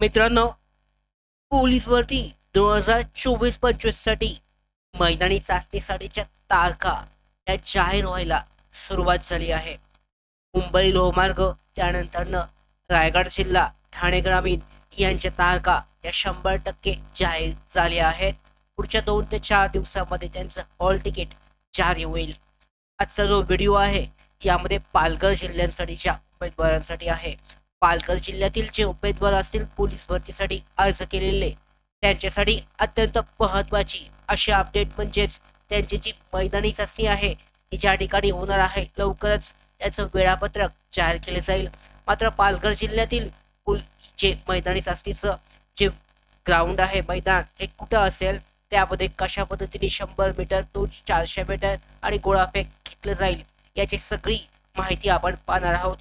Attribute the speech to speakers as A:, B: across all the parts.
A: मित्रांनो पोलीस भरती दोन हजार चोवीस पंचवीससाठी मैदानी चाचणीसाठीच्या तारखा त्या जाहीर व्हायला सुरुवात झाली आहे. मुंबई लोहमार्ग त्यानंतरनं रायगड जिल्हा ठाणे ग्रामीण यांच्या तारखा या शंभर टक्के जाहीर झाल्या आहेत. पुढच्या दोन ते चार दिवसामध्ये त्यांचं हॉल तिकीट जारी होईल. आजचा जो व्हिडिओ आहे यामध्ये पालघर जिल्ह्यांसाठीच्या उमेदवारांसाठी आहे. पालघर जिल्ह्यातील जे उमेदवार असतील पोलीस भरतीसाठी अर्ज केलेले. त्यांच्यासाठी अत्यंत महत्वाची अशी अपडेट म्हणजेच त्यांची जी मैदानी चाचणी आहे ती ज्या ठिकाणी होणार आहे लवकरच त्याचं वेळापत्रक जाहीर केले जाईल. मात्र पालघर जिल्ह्यातील पुल जे मैदानी चाचणीचं जे ग्राउंड आहे मैदान हे कुठं असेल त्यामध्ये कशा पद्धतीने शंभर मीटर दोन चारशे मीटर आणि गोळाफेक घेतलं जाईल याची सगळी माहिती आपण पाहणार आहोत.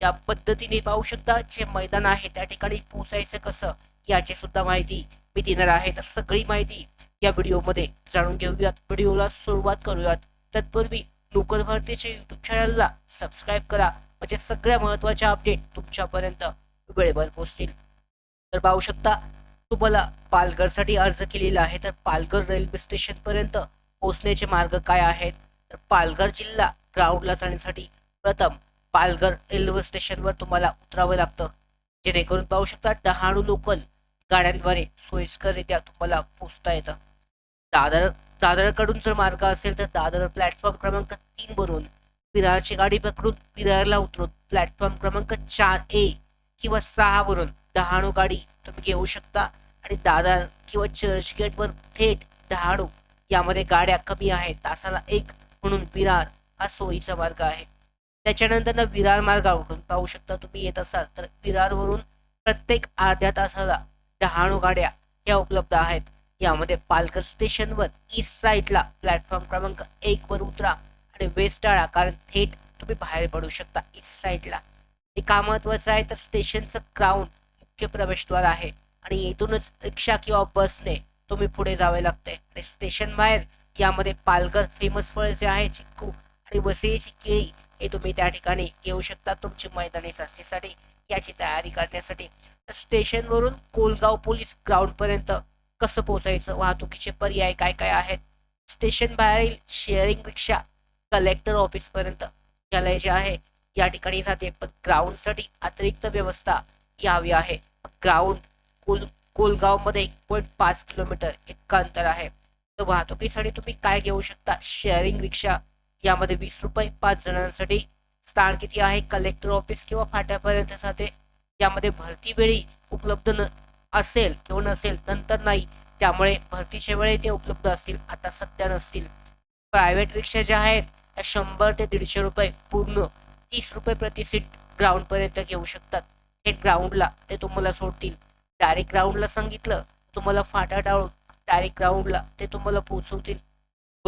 A: त्या पद्धतीने पाहू शकता जे मैदान आहे त्या ठिकाणी पोहोचायचं कसं याची सुद्धा माहिती मी देणार आहे. तर सगळी माहिती या व्हिडिओमध्ये जाणून घेऊयात. व्हिडिओला सुरुवात करूयात. तत्पूर्वी लोकल भरतीच्या युट्यूब चॅनलला सबस्क्राईब करा. म्हणजे सगळ्या महत्त्वाच्या अपडेट तुमच्यापर्यंत वेळेवर पोहोचतील. तर पाहू शकता तुम्हाला पालघरसाठी अर्ज केलेला आहे. तर पालघर रेल्वे स्टेशनपर्यंत पोहोचण्याचे मार्ग काय आहेत? तर पालघर जिल्हा ग्राउंडला जाण्यासाठी प्रथम पालघर रेल्वे स्टेशनवर तुम्हाला उतरावं लागतं. जेणेकरून पाहू शकता डहाणू लोकल गाड्यांद्वारे सोयीस्कररित्या तुम्हाला पोहोचता येतं. दादर दादरकडून जर मार्ग असेल तर दादर प्लॅटफॉर्म क्रमांक तीन वरून विरारची गाडी पकडून विरारला उतरून प्लॅटफॉर्म क्रमांक चार ए किंवा सहा वरून डहाणू गाडी तुम्ही घेऊ शकता. आणि दादर किंवा चर्चगेटवर थेट डहाणू यामध्ये गाड्या कमी आहेत. तासाला एक म्हणून विरार हा सोयीचा मार्ग आहे. त्याच्यानंतर ना विरार मार्गावरून पाहू शकता तुम्ही येत असाल तर विरारवरून प्रत्येक अर्ध्या तासाला डहाणू गाड्या ह्या उपलब्ध आहेत. यामध्ये पालघर स्टेशनवर ईस्ट साईडला प्लॅटफॉर्म क्रमांक एक वर उतरा आणि वेस्ट टाळा कारण थेट तुम्ही बाहेर पडू शकता ईस्ट साईडला हे का महत्वाचं आहे? तर स्टेशनचं ग्राउंड मुख्य प्रवेशद्वार आहे आणि येथूनच रिक्षा किंवा बसने तुम्ही पुढे जावे लागते. आणि स्टेशन बाहेर यामध्ये पालघर फेमस फळ जे आहे चिक्कू आणि वसईची केळी हे तुम्ही त्या ठिकाणी घेऊ शकता तुमची मैदानी चाचणीसाठी याची तयारी करण्यासाठी स्टेशनवरून कोलगाव पोलीस ग्राउंडपर्यंत कसं पोहोचायचं? वाहतुकीचे पर्याय काय काय आहेत? स्टेशन बाहेरील शेअरिंग रिक्षा कलेक्टर ऑफिसपर्यंत याला जे आहे या ठिकाणी जाते. पण ग्राउंडसाठी अतिरिक्त व्यवस्था यावी आहे. ग्राउंड कोल कोलगावमध्ये एक पॉईंट पाच किलोमीटर इतकं अंतर आहे. तर वाहतुकीसाठी तुम्ही काय घेऊ शकता? शेअरिंग रिक्षा यामध्ये वीस रुपये पाच जणांसाठी स्थान किती आहे? कलेक्टर ऑफिस किंवा फाट्यापर्यंत जाते. यामध्ये भरती वेळी उपलब्ध न असेल किंवा नसेल नंतर नाही त्यामुळे भरतीच्या वेळी ते उपलब्ध असतील. आता सध्या नसतील. प्रायव्हेट रिक्षा ज्या आहेत त्या शंभर ते दीडशे रुपये पूर्ण तीस रुपये प्रति सीट ग्राउंडपर्यंत घेऊ शकतात. थेट ग्राउंडला ते तुम्हाला सोडतील. डायरेक्ट ग्राउंडला सांगितलं तुम्हाला फाटा डाळून डायरेक्ट ग्राउंडला ते तुम्हाला पोहोचवतील.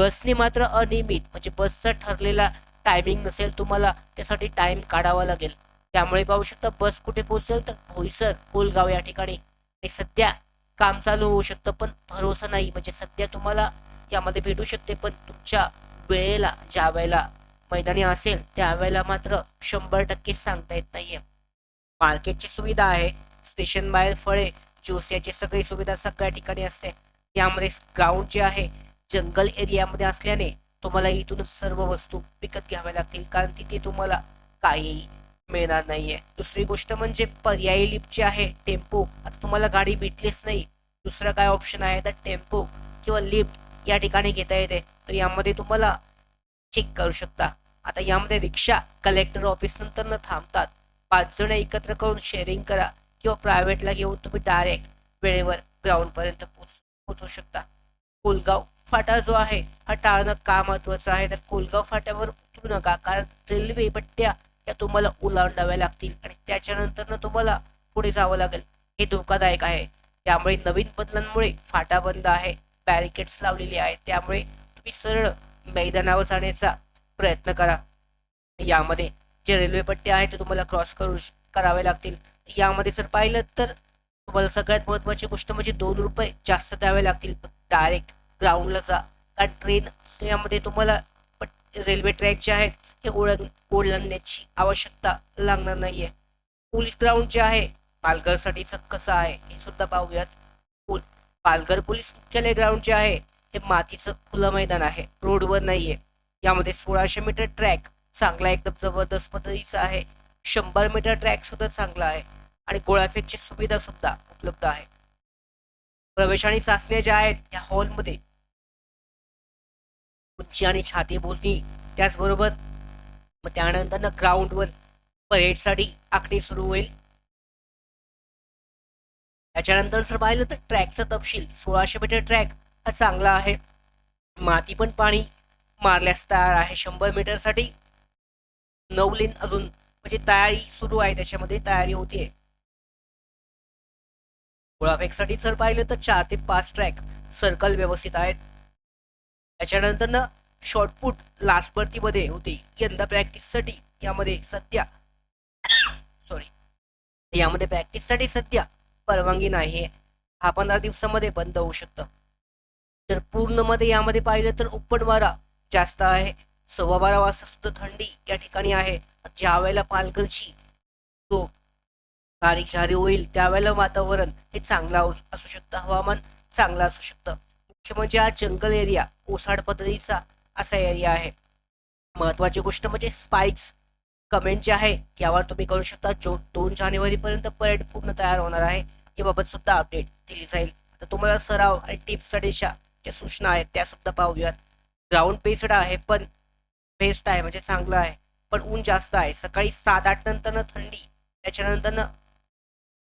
A: बसने मात्र अनियमित म्हणजे बसचा ठरलेला टायमिंग नसेल तुम्हाला त्यासाठी टाइम काढावा लागेल. त्यामुळे पाहू शकता बस कुठे पोहोचेल तर भोईसर कोलगाव या ठिकाणी. हे सध्या काम चालू होऊ शकतं पण भरोसा नाही. म्हणजे सध्या तुम्हाला यामध्ये भेटू शकते पण तुमच्या वेळेला ज्या वेळेला मैदानी असेल त्यावेळेला मात्र शंभर टक्के सांगता येत नाहीये. मार्केटची सुविधा आहे स्टेशन बाहेर फळे ज्यूस याची सगळी सुविधा सगळ्या ठिकाणी असते. यामध्ये ग्राउंड जे आहे जंगल एरियामध्ये असल्याने तुम्हाला इथूनच सर्व वस्तू विकत घ्याव्या लागतील. कारण तिथे तुम्हाला काही मिळणार नाहीये. दुसरी गोष्ट म्हणजे पर्यायी लिफ्ट जे आहे टेम्पो. आता तुम्हाला गाडी भेटलीच नाही. दुसरा काय ऑप्शन आहे? तर टेम्पो किंवा लिफ्ट या ठिकाणी घेता येते. तर यामध्ये तुम्हाला चेक करू शकता. आता यामध्ये रिक्षा कलेक्टर ऑफिस नंतर न थांबतात. पाच जण एकत्र करून शेअरिंग करा किंवा प्रायव्हेटला घेऊन तुम्ही डायरेक्ट वेळेवर ग्राउंड पर्यंत पोच पोचू शकता. कोलगाव फाटा जो आहे हा टाळणं का महत्वाचं आहे? तर कोलगाव फाट्यावर उतरू नका कारण रेल्वे पट्ट्या या तुम्हाला ओलांडाव्या लागतील आणि त्याच्यानंतर तुम्हाला पुढे जावं लागेल. हे धोकादायक आहे. त्यामुळे नवीन बदलांमुळे फाटा बंद आहे बॅरिकेड्स लावलेले आहेत. त्यामुळे तुम्ही सरळ मैदानावर जाण्याचा प्रयत्न करा. यामध्ये जे रेल्वे पट्टे आहेत ते तुम्हाला क्रॉस करू करावे लागतील. यामध्ये जर पाहिलं तर तुम्हाला सगळ्यात महत्वाची गोष्ट म्हणजे दोन रुपये जास्त द्यावे लागतील. डायरेक्ट ग्राउंडला जा. का ट्रेन यामध्ये तुम्हाला रेल्वे ट्रॅक जे आहेत हे ओळख ओलांडण्याची आवश्यकता लागणार नाहीये. पोलीस ग्राउंड जे आहे पालघरसाठीचं कसं आहे हे सुद्धा पाहूयात. पुल- पालघर पोलीस मुख्यालय ग्राउंड जे आहे हे मातीचं खुलं मैदान आहे. रोडवर नाहीये. यामध्ये सोळाशे मीटर ट्रॅक चांगला एकदम जबरदस्त पद्धतीचा आहे. शंभर मीटर ट्रॅक सुद्धा चांगला आहे. आणि गोळाफेकची सुविधा सुद्धा उपलब्ध आहे. प्रवेश आणि चाचण्या ज्या आहेत या हॉलमध्ये उंची आणि छाती मोजणी त्याचबरोबर मग त्यानंतर ग्राउंडवर परेडसाठी आखणी सुरू होईल. त्याच्यानंतर जर पाहिलं तर ट्रॅकचा तपशील सोळाशे मीटर ट्रॅक हा चांगला आहे. माती पण पाणी मारल्यास तयार आहे शंभर मीटरसाठी नऊ लेन अजून म्हणजे तयारी सुरू आहे त्याच्यामध्ये तयारी होतीये. गोळाफेकसाठी जर पाहिलं तर चार ते पाच ट्रॅक सर्कल व्यवस्थित आहेत. त्याच्यानंतर ना शॉर्टपुट लास्ट भरतीमध्ये होते. यंदा प्रॅक्टिससाठी यामध्ये सध्या सॉरी यामध्ये प्रॅक्टिससाठी सध्या परवानगी नाही. हा पंधरा दिवसामध्ये बंद होऊ शकतं. तर पूर्णमध्ये यामध्ये पाहिलं तर उपट वारा जास्त आहे. सव्वा बारा वाजता सुद्धा थंडी या ठिकाणी आहे. ज्या वेळेला पालघरची तो तारीख जारी होईल त्यावेळेला वातावरण हे चांगलं असू- शकतं. हवामान चांगलं असू शकतं. म्हणजे हा जंगल एरिया ओसाड पद्धतीचा असा एरिया आहे. महत्वाची गोष्ट म्हणजे स्पाइक्स कमेंट जे आहे यावर तुम्ही करू शकता. जो दोन जानेवारीपर्यंत परेड पूर्ण तयार होणार आहे याबाबत सुद्धा अपडेट दिली जाईल. तर तुम्हाला सराव आणि टिप्ससाठी ज्या सूचना आहेत त्या सुद्धा पाहूयात. ग्राउंड बेस्ड आहे पण बेस्ट आहे म्हणजे चांगलं आहे. पण ऊन जास्त आहे. सकाळी सात आठ नंतर थंडी त्याच्यानंतर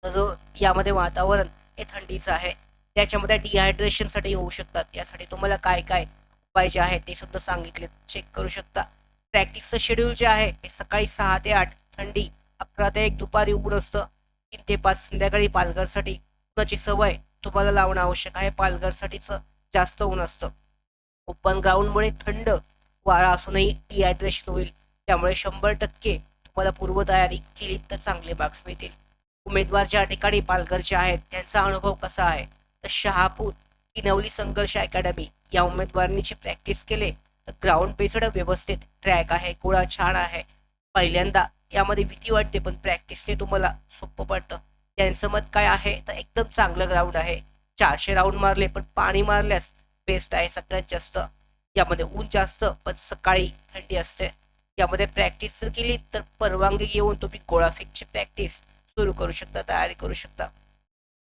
A: जो यामध्ये वातावरण हे थंडीचं आहे. त्याच्यामध्ये डिहायड्रेशनसाठी होऊ शकतात. यासाठी तुम्हाला काय काय उपाय जे आहेत ते सुद्धा सांगितले. चेक करू शकता. प्रॅक्टिसचं शेड्यूल जे आहे हे सकाळी सहा ते आठ थंडी अकरा ते एक दुपारी ऊन असतं. तीन ते पाच संध्याकाळी पालघरसाठी. उन्हाची सवय तुम्हाला लावणं आवश्यक आहे. पालघरसाठीचं जास्त ऊन असतं. ओपन ग्राउंडमुळे थंड वारा असूनही डिहायड्रेशन होईल. त्यामुळे शंभर टक्के तुम्हाला पूर्वतयारी केली तर चांगले मार्क्स मिळतील. उमेदवार ज्या ठिकाणी पालघरचे आहेत त्यांचा अनुभव कसा आहे? तर शहापूर किनवली संघर्ष अकॅडमी या उमेदवारांनी जे प्रॅक्टिस केले. तर ग्राउंड बेस्ड व्यवस्थित ट्रॅक आहे गोळा छान आहे. पहिल्यांदा यामध्ये भीती वाटते पण प्रॅक्टिसने तुम्हाला सोपं पडतं. त्यांचं मत काय आहे? तर एकदम चांगलं ग्राउंड आहे. चारशे राऊंड मारले पण पाणी मारल्यास बेस्ट आहे सगळ्यात जास्त. यामध्ये ऊन जास्त पण सकाळी थंडी असते. यामध्ये प्रॅक्टिस जर केली तर परवानगी घेऊन तुम्ही गोळाफेकची प्रॅक्टिस सुरू करू शकता तयारी करू शकता.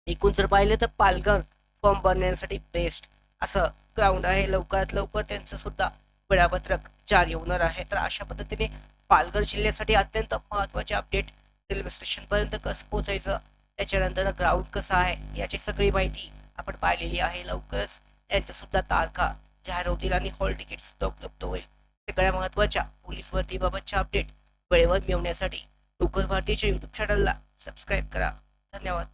A: एकूण जर पाहिलं तर पालघर फॉर्म भरण्यासाठी बेस्ट असं ग्राउंड आहे. लवकरात लवकर त्यांचं सुद्धा वेळापत्रक जारी होणार आहे. तर अशा पद्धतीने पालघर जिल्ह्यासाठी अत्यंत महत्त्वाचे अपडेट रेल्वे स्टेशनपर्यंत कसं पोहोचायचं त्याच्यानंतर ग्राउंड कसं आहे याची सगळी माहिती आपण पाहिलेली आहे. लवकरच यांच्या सुद्धा तारखा जाहीर होतील आणि हॉल तिकीट सुद्धा उपलब्ध होईल. सगळ्या महत्त्वाच्या पोलीस भरतीबाबतच्या अपडेट वेळेवर मिळवण्यासाठी लवकर भारतीच्या यूट्यूब चॅनलला सबस्क्राईब करा. धन्यवाद.